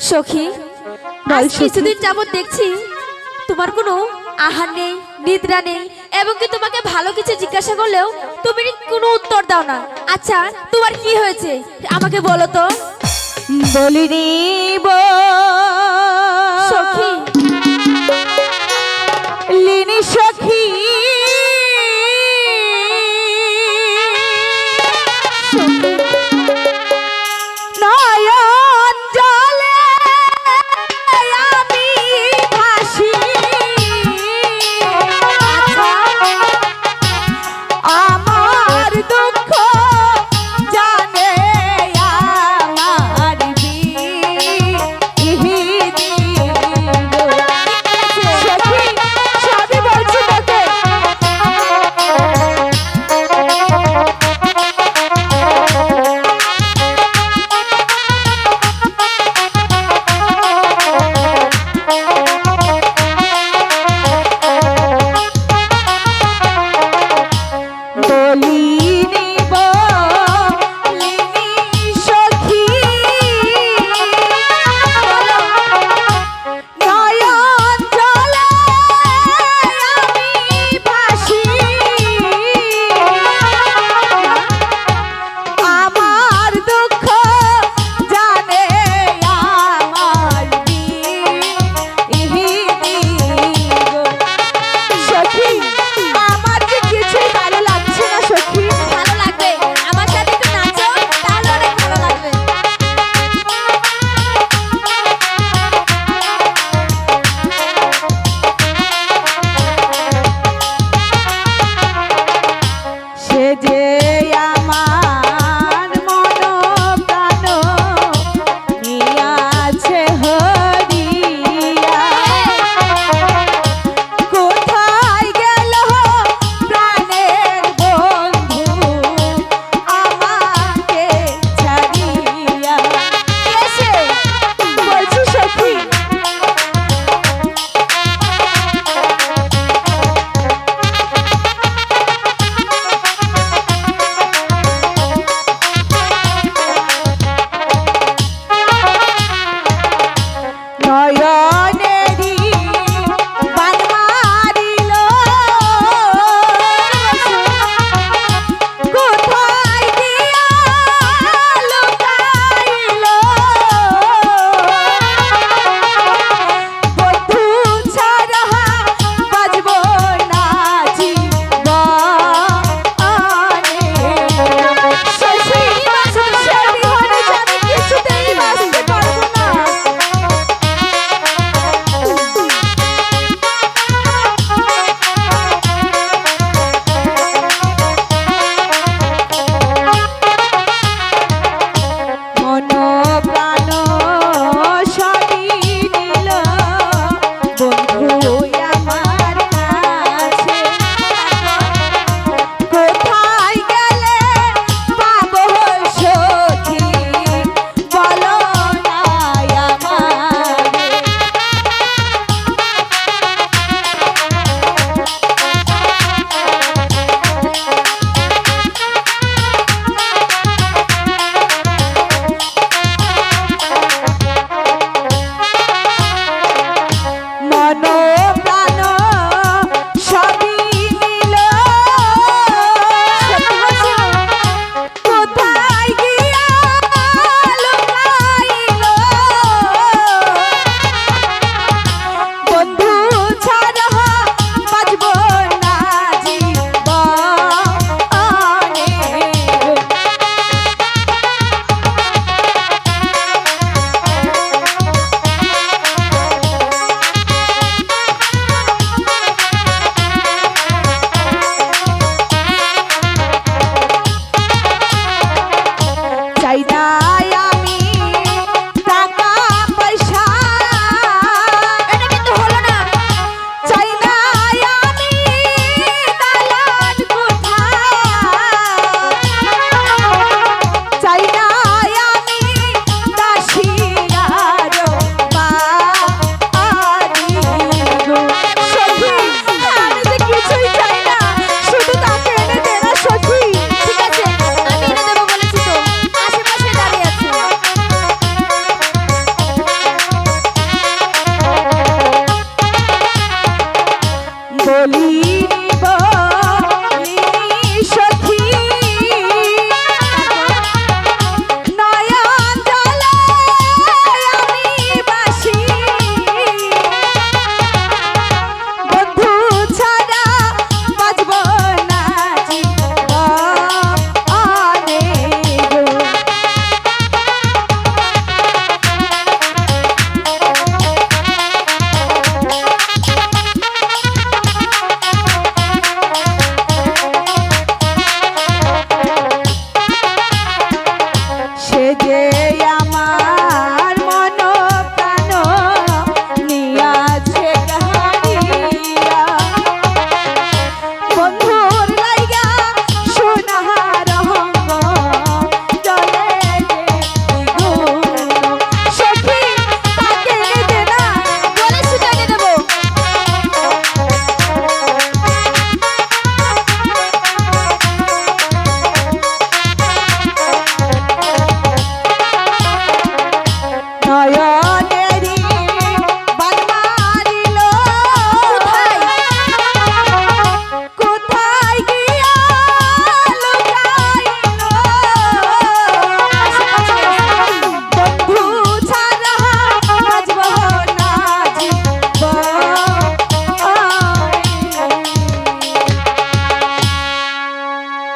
সখী বল কিছুদিন যাবৎ দেখছি তোমার কোনো আহার নেই নিদ্রা নেই এবং কি তোমাকে ভালো কিছু জিজ্ঞাসা করলেও তুমি কোনো উত্তর দাও না। আচ্ছা তোমার কি হয়েছে? আমাকে বলো তো। বলি রে বল